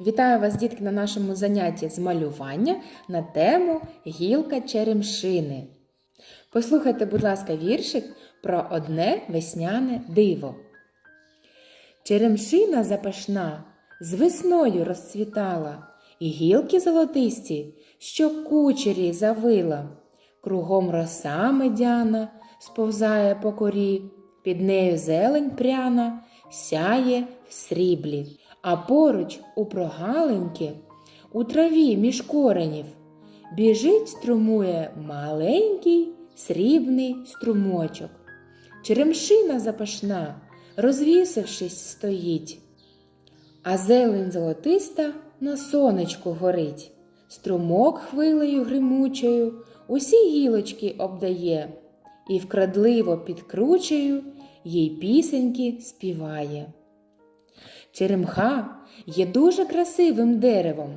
Вітаю вас, дітки, на нашому занятті з малювання на тему гілка черемшини. Послухайте, будь ласка, віршик про одне весняне диво. Черемшина запашна з весною розцвітала, і гілки золотисті, що кучері завила. Кругом роса медяна сповзає по корі, під нею зелень пряна сяє в сріблі, а поруч у прогалинки, у траві між коренів, біжить струмує маленький срібний струмочок. Черемшина запашна, розвісившись, стоїть, а зелень золотиста на сонечку горить. Струмок хвилею гримучою усі гілочки обдає і вкрадливо підкручею їй пісеньки співає. Черемха є дуже красивим деревом.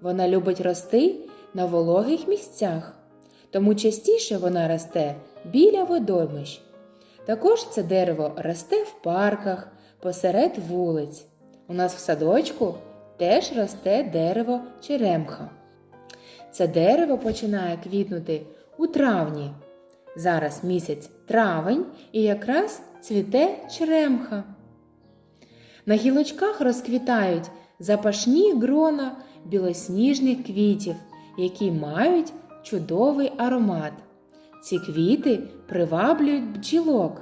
Вона любить рости на вологих місцях, тому частіше вона росте біля водоймищ. Також це дерево росте в парках, посеред вулиць. У нас в садочку теж росте дерево черемха. Це дерево починає квітнути у травні. Зараз місяць травень і якраз цвіте черемха. На гілочках розквітають запашні грона білосніжних квітів, які мають чудовий аромат. Ці квіти приваблюють бджілок.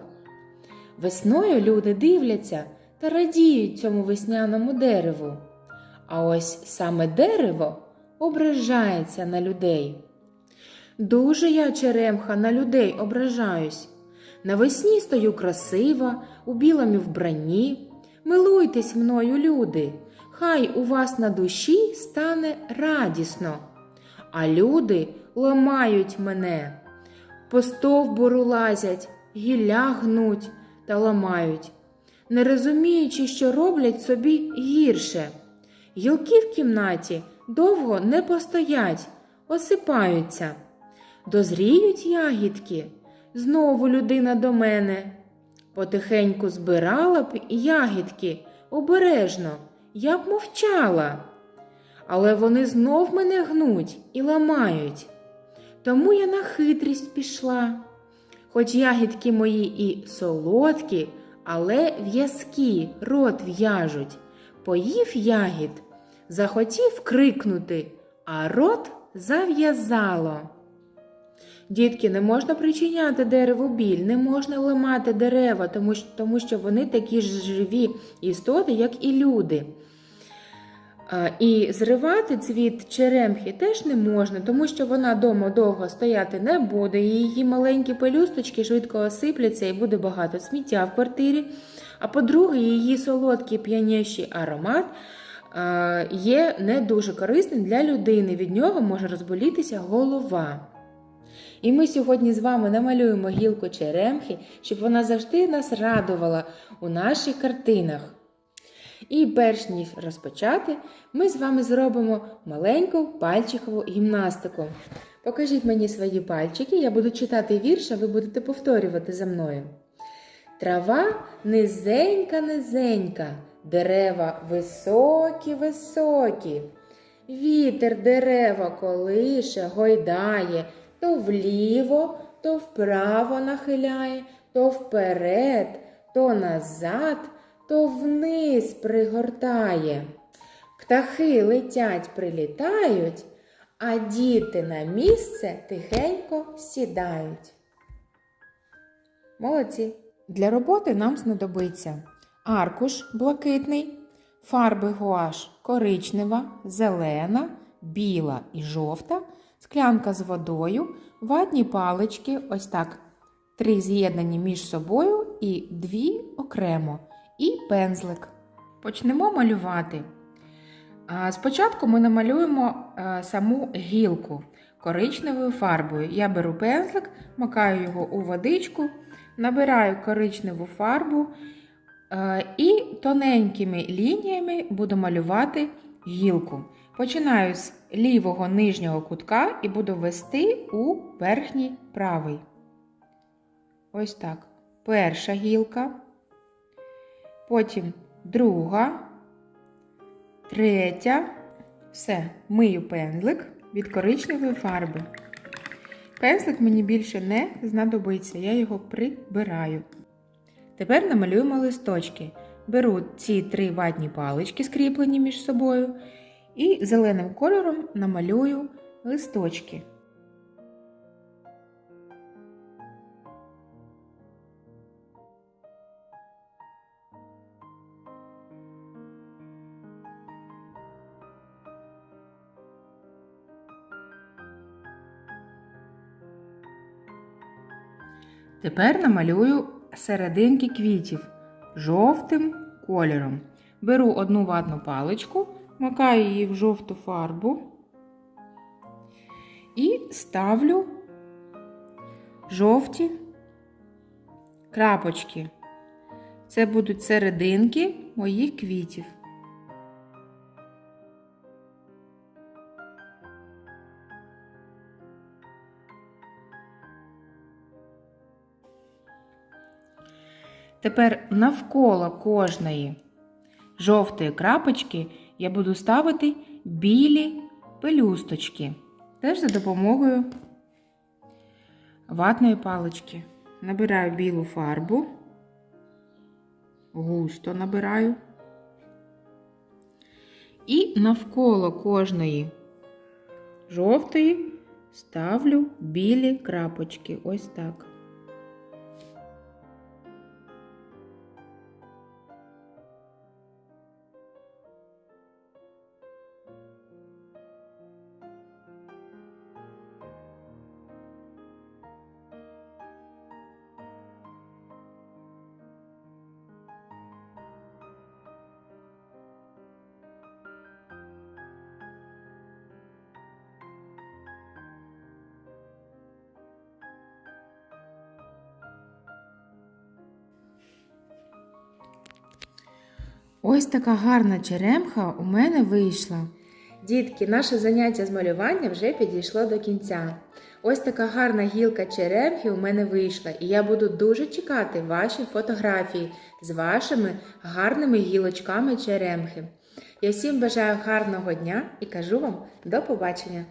Весною люди дивляться та радіють цьому весняному дереву. А ось саме дерево ображається на людей. Дуже я, черемха, на людей ображаюсь. Навесні стою красива, у білому вбранні. Милуйтесь мною, люди, хай у вас на душі стане радісно. А люди ламають мене, по стовбуру лазять, гілля гнуть та ламають, не розуміючи, що роблять собі гірше. Гілки в кімнаті довго не постоять, осипаються. Дозріють ягідки, знову людина до мене. Потихеньку збирала б ягідки обережно, я б мовчала. Але вони знов мене гнуть і ламають. Тому я на хитрість пішла. Хоч ягідки мої і солодкі, але в'язкі рот в'яжуть. Поїв ягід, захотів крикнути, а рот зав'язало. Дітки, не можна причиняти дереву біль, не можна ламати дерева, тому, що- тому що вони такі ж живі істоти, як і люди. І зривати цвіт черемхи теж не можна, тому що вона дома довго стояти не буде. і Її маленькі пелюсточки швидко осипляться і буде багато сміття в квартирі. А по-друге, її солодкий п'янящий аромат є не дуже корисним для людини. Від нього може розболітися голова. І ми сьогодні з вами намалюємо гілку черемхи, щоб вона завжди нас радувала у наших картинах. І перш ніж розпочати, ми з вами зробимо маленьку пальчикову гімнастику. Покажіть мені свої пальчики, я буду читати вірш, а ви будете повторювати за мною. Трава низенька, низенька, дерева високі, високі. Вітер дерева колише, гойдає, то вліво, то вправо нахиляє, то вперед, то назад, то вниз пригортає. Птахи летять, прилітають, а діти на місце тихенько сідають. Молодці! Для роботи нам знадобиться аркуш блакитний, фарби гуаш коричнева, зелена, біла і жовта, склянка з водою, ватні палички, ось так, три з'єднані між собою і дві окремо, і пензлик. Почнемо малювати. Спочатку ми намалюємо е, саму гілку коричневою фарбою. Я беру пензлик, макаю його у водичку, набираю коричневу фарбу е, і тоненькими лініями буду малювати гілку. Починаю з лівого нижнього кутка і буду вести у верхній правий. Ось так. Перша гілка, потім друга, третя. Все, мию пензлик від коричневої фарби. Пензлик мені більше не знадобиться, я його прибираю. Тепер намалюємо листочки. Беру ці три ватні палички, скріплені між собою, і зеленим кольором намалюю листочки. Тепер намалюю серединки квітів жовтим кольором. Беру одну ватну паличку, макаю її в жовту фарбу і ставлю жовті крапочки. Це будуть серединки моїх квітів. Тепер навколо кожної жовтої крапочки я буду ставити білі пелюсточки. Теж за допомогою ватної палички. Набираю білу фарбу, густо набираю. І навколо кожної жовтої ставлю білі крапочки. Ось так. Ось така гарна черемха у мене вийшла. Дітки, наше заняття з малювання вже підійшло до кінця. Ось така гарна гілка черемхи у мене вийшла, і я буду дуже чекати ваші фотографії з вашими гарними гілочками черемхи. Я всім бажаю гарного дня і кажу вам до побачення!